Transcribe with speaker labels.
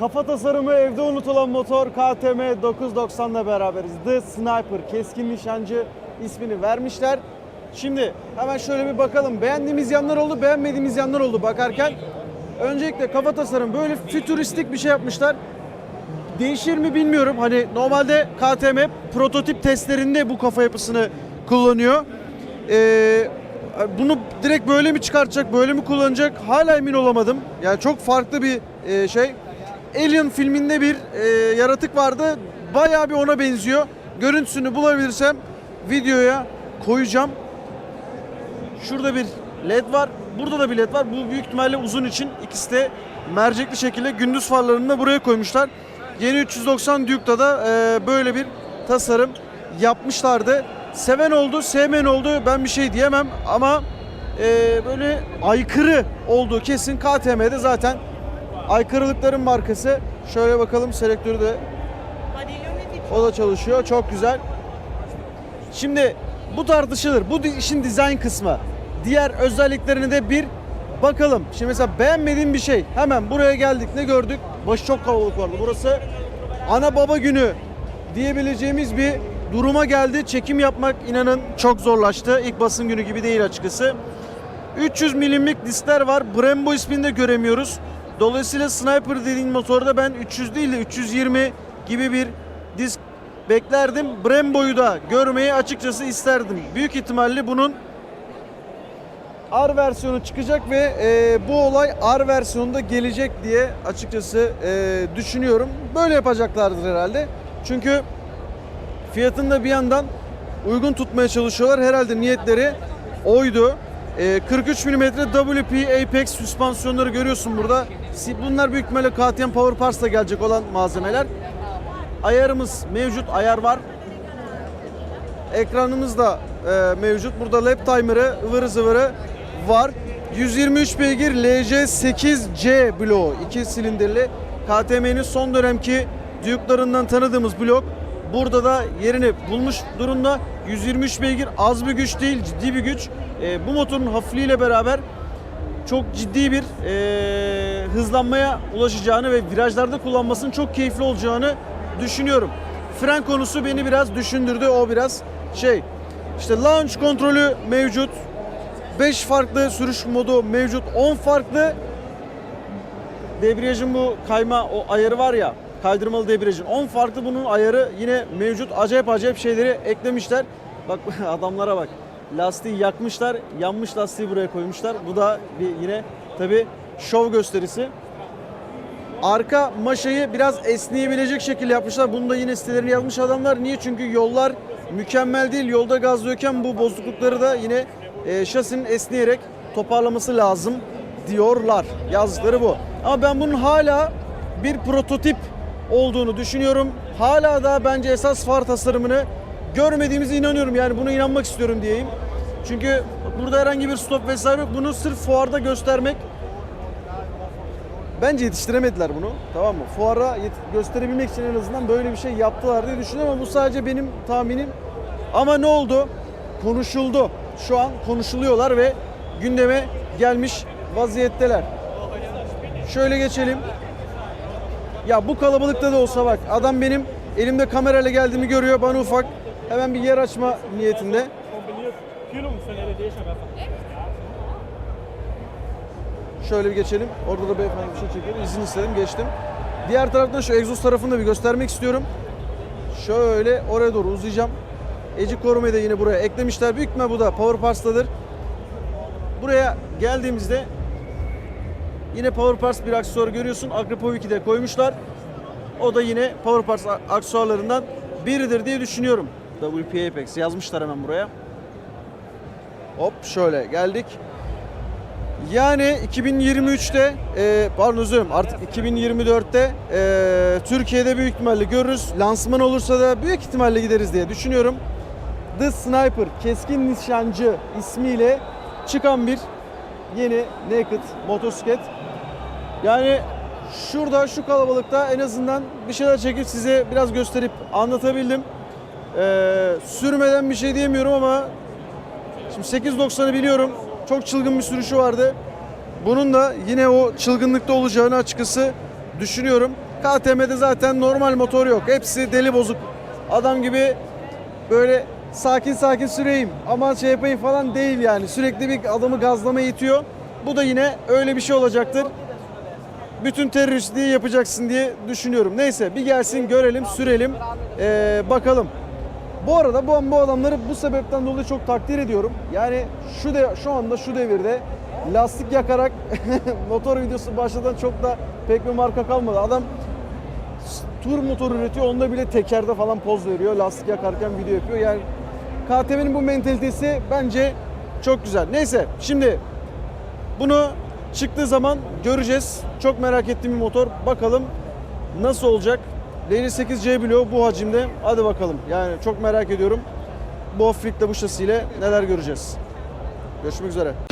Speaker 1: Kafa tasarımı evde unutulan motor KTM 990'la beraberiz. The Sniper keskin nişancı ismini vermişler. Şimdi hemen şöyle bir bakalım. Beğendiğimiz yanlar oldu, beğenmediğimiz yanlar oldu bakarken. Öncelikle kafa tasarım böyle fütüristik bir şey yapmışlar. Değişir mi bilmiyorum. Hani normalde KTM prototip testlerinde bu kafa yapısını kullanıyor. Ee, bunu direkt böyle mi çıkartacak, böyle mi kullanacak hala emin olamadım. Yani çok farklı bir e, şey. Alien filminde bir e, yaratık vardı. Bayağı bir ona benziyor. Görüntüsünü bulabilirsem videoya koyacağım. Şurada bir led var. Burada da bir led var. Bu büyük ihtimalle uzun için ikisi de mercekli şekilde gündüz farlarını da buraya koymuşlar. Yeni 390 Duke'da da e, böyle bir tasarım yapmışlardı. Seven oldu, sevmeyen oldu. Ben bir şey diyemem ama e, böyle aykırı olduğu kesin. KTM'de zaten aykırılıkların markası. Şöyle bakalım selektörü de o da çalışıyor. Çok güzel. Şimdi bu tartışılır. Bu işin dizayn kısmı. Diğer özelliklerine de bir bakalım. Şimdi mesela beğenmediğim bir şey. Hemen buraya geldik. Ne gördük? Başı çok kalabalık vardı. Burası ana baba günü diyebileceğimiz bir duruma geldi. Çekim yapmak inanın çok zorlaştı. İlk basın günü gibi değil açıkçası. 300 milimlik diskler var. Brembo ismini de göremiyoruz. Dolayısıyla Sniper dediğin motorda ben 300 değil de 320 gibi bir disk beklerdim. Brembo'yu da görmeyi açıkçası isterdim. Büyük ihtimalle bunun R versiyonu çıkacak ve e, bu olay R versiyonunda gelecek diye açıkçası e, düşünüyorum. Böyle yapacaklardır herhalde. Çünkü fiyatını da bir yandan uygun tutmaya çalışıyorlar. Herhalde niyetleri oydu. E, 43 mm WP Apex süspansiyonları görüyorsun burada. Bunlar büyük ihtimalle KTM Power Parts'la gelecek olan malzemeler. Ayarımız mevcut, ayar var. Ekranımız da e, mevcut. Burada lap timer'ı, ıvırı zıvırı var. 123 beygir LJ8C bloğu. 2 silindirli. KTM'nin son dönemki Duke'larından tanıdığımız blok. Burada da yerini bulmuş durumda. 123 beygir az bir güç değil, ciddi bir güç. E, bu motorun hafifliğiyle beraber çok ciddi bir e, hızlanmaya ulaşacağını ve virajlarda kullanmasının çok keyifli olacağını düşünüyorum. Fren konusu beni biraz düşündürdü. O biraz şey işte launch kontrolü mevcut. 5 farklı sürüş modu mevcut. 10 farklı debriyajın bu kayma o ayarı var ya kaydırmalı debriyajın 10 farklı bunun ayarı yine mevcut. Acayip acayip şeyleri eklemişler. Bak adamlara bak. Lastiği yakmışlar, yanmış lastiği buraya koymuşlar. Bu da bir yine tabi şov gösterisi. Arka maşayı biraz esneyebilecek şekilde yapmışlar. Bunu da yine sitelerini yazmış adamlar. Niye? Çünkü yollar mükemmel değil. Yolda gazlıyorken bu bozuklukları da yine e, şasinin esneyerek toparlaması lazım diyorlar. Yazdıkları bu. Ama ben bunun hala bir prototip olduğunu düşünüyorum. Hala da bence esas far tasarımını görmediğimize inanıyorum. Yani buna inanmak istiyorum diyeyim. Çünkü burada herhangi bir stop vesaire yok. Bunu sırf fuarda göstermek Bence yetiştiremediler bunu. Tamam mı? Fuara gösterebilmek için en azından böyle bir şey yaptılar diye düşünüyorum ama bu sadece benim tahminim. Ama ne oldu? Konuşuldu. Şu an konuşuluyorlar ve gündeme gelmiş vaziyetteler. Şöyle geçelim. Ya bu kalabalıkta da olsa bak adam benim elimde kamerayla geldiğimi görüyor bana ufak. Hemen bir yer açma niyetinde. Şöyle bir geçelim. Orada da beyefendi bir şey çekiyor. İzin istedim geçtim. Diğer taraftan şu egzoz tarafını da bir göstermek istiyorum. Şöyle oraya doğru uzayacağım. Eci korumayı da yine buraya eklemişler. Büyük ihtimal bu da Power Parts'tadır. Buraya geldiğimizde yine Power Parts bir aksesuar görüyorsun. Agripo 2'de koymuşlar. O da yine Power Parts aksesuarlarından biridir diye düşünüyorum. WP Apex yazmışlar hemen buraya. Hop şöyle geldik. Yani 2023'te e, pardon özür artık 2024'te e, Türkiye'de büyük ihtimalle görürüz. Lansman olursa da büyük ihtimalle gideriz diye düşünüyorum. The Sniper keskin nişancı ismiyle çıkan bir yeni naked motosiklet. Yani şurada şu kalabalıkta en azından bir şeyler çekip size biraz gösterip anlatabildim. E, sürmeden bir şey diyemiyorum ama Şimdi 8.90'ı biliyorum. Çok çılgın bir sürüşü vardı. Bunun da yine o çılgınlıkta olacağını açıkçası düşünüyorum. KTM'de zaten normal motor yok. Hepsi deli bozuk. Adam gibi böyle sakin sakin süreyim aman şey yapayım falan değil yani. Sürekli bir adamı gazlamaya itiyor. Bu da yine öyle bir şey olacaktır. Bütün teröristliği yapacaksın diye düşünüyorum. Neyse bir gelsin görelim, sürelim, ee, bakalım. Bu arada bu, bu adamları bu sebepten dolayı çok takdir ediyorum. Yani şu de şu anda şu devirde lastik yakarak motor videosu başladan çok da pek bir marka kalmadı. Adam tur motor üretiyor. Onda bile tekerde falan poz veriyor. Lastik yakarken video yapıyor. Yani KTM'nin bu mentalitesi bence çok güzel. Neyse şimdi bunu çıktığı zaman göreceğiz. Çok merak ettiğim bir motor. Bakalım nasıl olacak. L8C bloğu bu hacimde. Hadi bakalım. Yani çok merak ediyorum. Bu hafiflikle bu şasiyle neler göreceğiz. Görüşmek üzere.